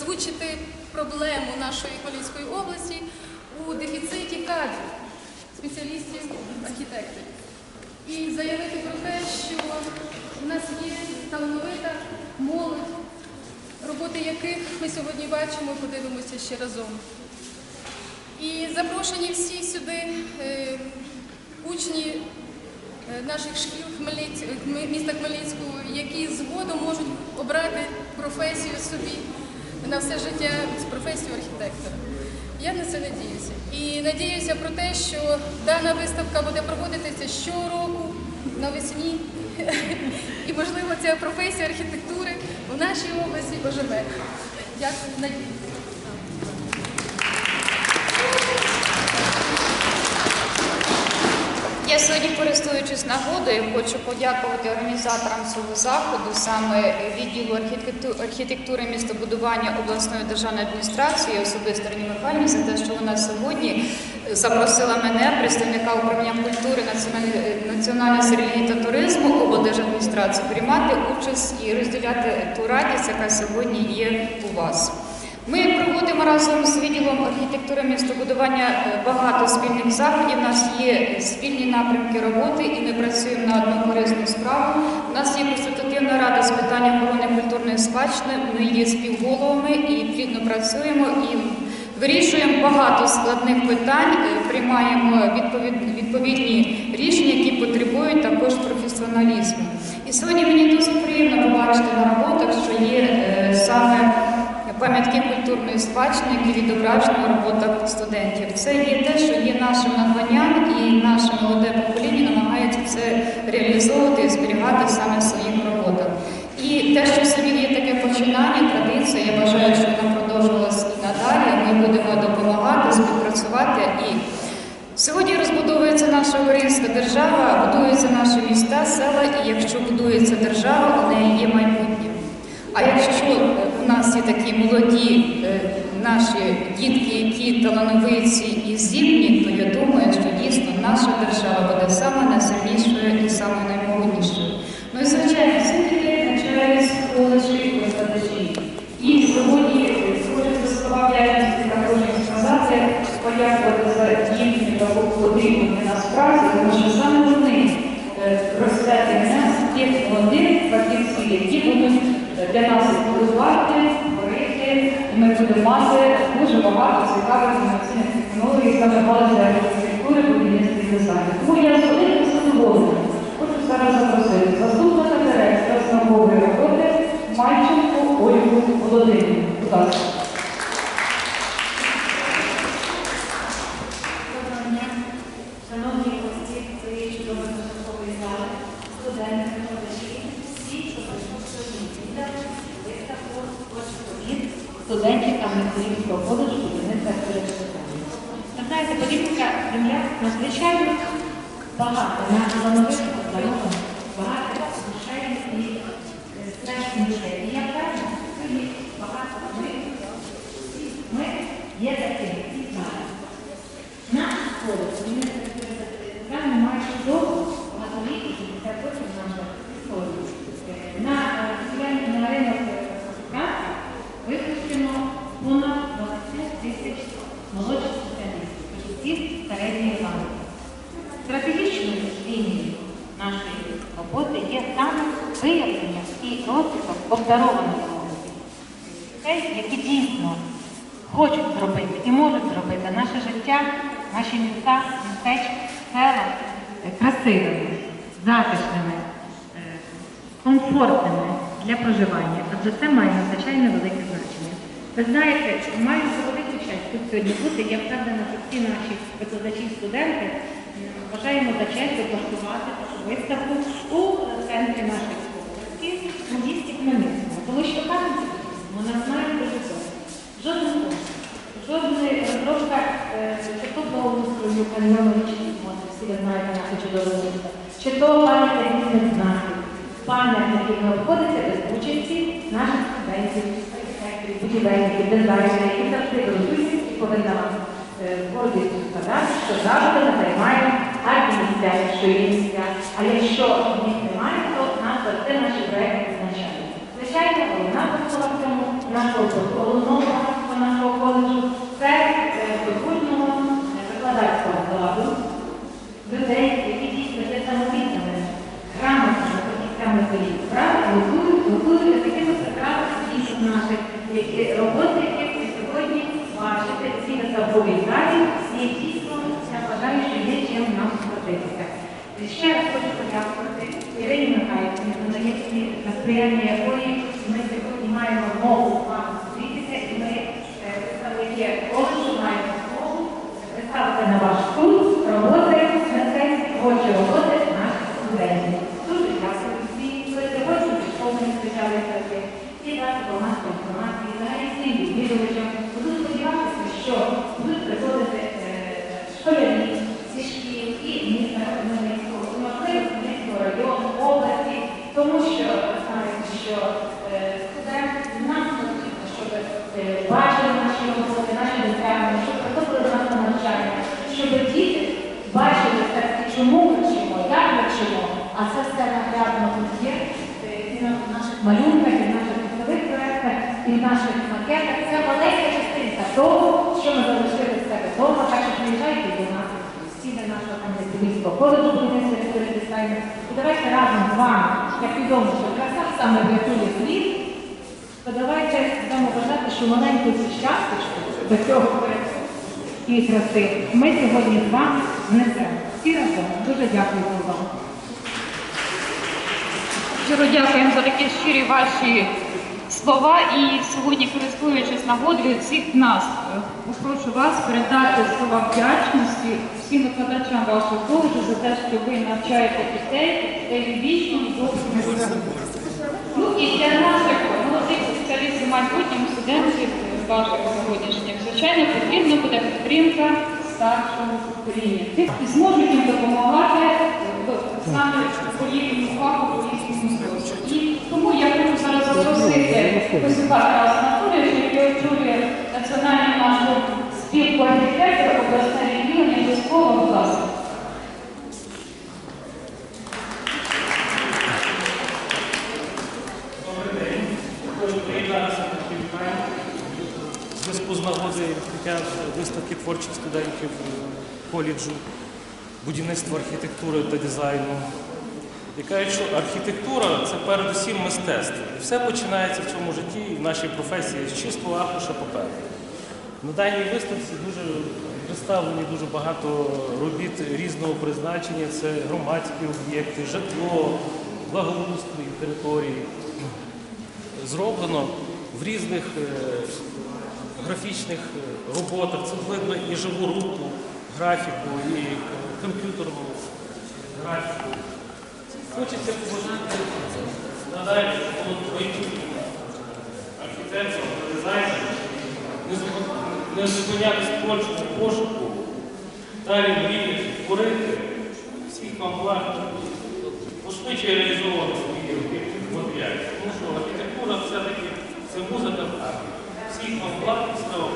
озвучити проблему нашої Хмельницької області у дефіциті кадрів, спеціалістів, архітекторів. І заявити про те, що в нас є талановита молодь, роботи яких ми сьогодні бачимо, і подивимося ще разом. І запрошені всі сюди е, учні е, наших шкіл Хмельниць, міста Хмельницького, які згодом можуть обрати професію собі на все життя з професією архітектора. Я на це надіюся. І надіюся про те, що дана виставка буде проводитися щороку навесні. І, можливо, ця професія архітектури в нашій області оживе. Дякую, надію. Я сьогодні, користуючись нагодою, хочу подякувати організаторам цього заходу, саме відділу архітекту- архітектури містобудування обласної державної адміністрації, особисто Ірині Михайлівні, за те, що вона сьогодні запросила мене, представника управління культури, національної, середньої та туризму облдержадміністрації, приймати участь і розділяти ту радість, яка сьогодні є у вас. Ми проводимо разом з відділом архітектури містобудування е, багато спільних заходів. У нас є спільні напрямки роботи, і ми працюємо на одну корисну справу. У нас є консультативна рада з питань охорони культурної спадщини. Ми є співголовами і плідно працюємо і вирішуємо багато складних питань, е, приймаємо відповідні рішення, які потребують також професіоналізму. І сьогодні мені дуже приємно побачити на культурної спадщини, які відображені у роботах студентів. Це є те, що є нашим надбанням, і наше молоде покоління намагається це реалізовувати і зберігати саме в своїх роботах. І те, що собі є таке починання, традиція, я бажаю, щоб вона продовжувалась і надалі. Ми будемо допомагати, співпрацювати і. Сьогодні розбудовується наша українська держава, будуються наші міста, села, і якщо будується держава, у неї є майбутнє. А якщо нас є такі молоді е, наші дітки, які талановиті і здібні, то я думаю, що дійсно наша держава буде саме найсильнішою і саме наймогутнішою. Ну і звичайно, всі дітей навчаються коледжі і викладачі. І сьогодні е, хочеться слова також сказати, подякувати за їхню таку потрібну для нас тому що саме вони е, молодих фахівців, які будуть для нас будувати, творити, і ми будемо мати дуже багато цікавих інноваційних технологій, саме галузі архітектури, будівництва і дизайну. Тому я з великим задоволенням хочу зараз запросити заступника директора з наукової роботи Мальченко Ольгу Володимирівну. Будь ласка. Шановні гості цієї чудової зали, студенти, «Почтовід» студентів Кам'янського коледжу будівництва архітектури. Ви знаєте, політика земля надзвичайно багато на нових обдарованих, багато душей і е, страшних людей. І я впевнена, сьогодні багато ми, ми є такими і знаємо. Наш коледж, він програми майже довго, багатолітні, це потім наша історія. Е, На е, спеціальний на ринок е, праці випущено понад 20 тисяч молодших спеціалістів, фахівців середньої ланки. Стратегічною лінією нашої роботи є саме виявлення і обдарованої молоді. Людей, які дійсно хочуть зробити і можуть зробити наше життя, наші міста, містечка, села е, красивими, затишними, е, комфортними для проживання, адже це має надзвичайно велике значення. Ви знаєте, маю велику честь тут сьогодні бути. Я впевнена, що всі наші викладачі і студенти м, вважаємо за честь облаштувати виставку у центрі нашої області у місті Хмельницькому. Тому що пам'ять вона знає дуже добре. Жоден розробка е, чи то благоустрою каньйонічних моди, всі ви знаєте наше чудове місто, чи то пам'ятка різних знаків, пам'ятник, який не обходиться без участі наших студентів, архітекторів, будівельників, дизайнерів, які завжди беруть і повинна вам е, гордістю сказати, що завжди ми займаємо гарні місця, що є місця. А якщо це наші проекти визначають. Звичайно, головна посила в цьому нашого головного практика нашого коледжу це е, майбутнього е, викладацького вкладу людей, які дійсно є самовітними грамотними фахівцями своїх справ, готують, готують такими прекрасних дійсно наших роботи, які ви сьогодні бачите, ці заповідають, всі дійсно я вважаю, що є чим нам схватитися. Ще раз хочу подякувати сприяння якої ми сьогодні маємо мову з вами зустрітися, і ми е, представники коледжу маємо змогу представити на ваш суд роботи на цей творчі роботи наших студентів. Дуже дякую всім, хто сьогодні пішов мені спеціалістати і дати громадської інформації, взагалі всім відвідувачам. Буду сподіватися, що будуть приходити е, школярі зі шкіл і міста Хмельницького, і, можливо, Хмельницького району, області, тому що ви знаєте, що е, студент нам потрібно, щоб е, бачили наші роботи, наші досягнення, щоб приходили до нас на навчання, щоб діти бачили все, чому ми вчимо, як ми вчимо, а це все наглядно тут є е, і на наших малюнках, і в наших тестових проєктах, і в наших макетах. Це маленька частинка того, що ми залишили в себе вдома, так що приїжджайте до нас в стіни нашого Кам'янського коледжу будівництва історії. І давайте разом з вами, як відомо, що краса саме врятує світ, то давайте будемо вважати, що маленьку часточку до цього проєкту і краси ми сьогодні з вами внесемо. Всі разом дуже дякую за увагу. Щиро дякуємо за такі щирі ваші слова. І сьогодні, користуючись нагодою всіх нас, е, прошу вас передати слова вдячності всім викладачам вашого коледжу за те, що ви навчаєте дітей, дітей вічно і доброго. Ну і для наших майбутніх студентів ваших сьогоднішніх, звичайно, потрібна буде підтримка старшого покоління. Які зможуть їм допомагати е, саме по їхньому фаху, по їхньому. І тому я хочу зараз запросити Косюка Тараса Анатолійовича, який очолює національну нашу спілку архітекторів обласне відділення до слова, будь ласка. Хочу приєднатися до привітань. В зв'язку з нагодою відкриття виставки творчих студентів е, коледжу будівництва архітектури та дизайну. І кажуть, що архітектура це передусім мистецтво. І все починається в цьому житті і в нашій професії з чистого аркуша паперу. На даній виставці дуже представлені дуже багато робіт різного призначення. Це громадські об'єкти, житло, благоустрій території зроблено в різних е, графічних е, роботах. Це видно і живу руку, графіку, і комп'ютерну графіку. Хочеться побажати надалі, майбутнє архітектором, дизайнером, не зупин- не зупинятися в творчому пошуку, далі мріяти, творити, всіх вам благ, пошвидше реалізовувати свої матеріали. Тому що архітектура все-таки це музика. Всіх вам благ і слава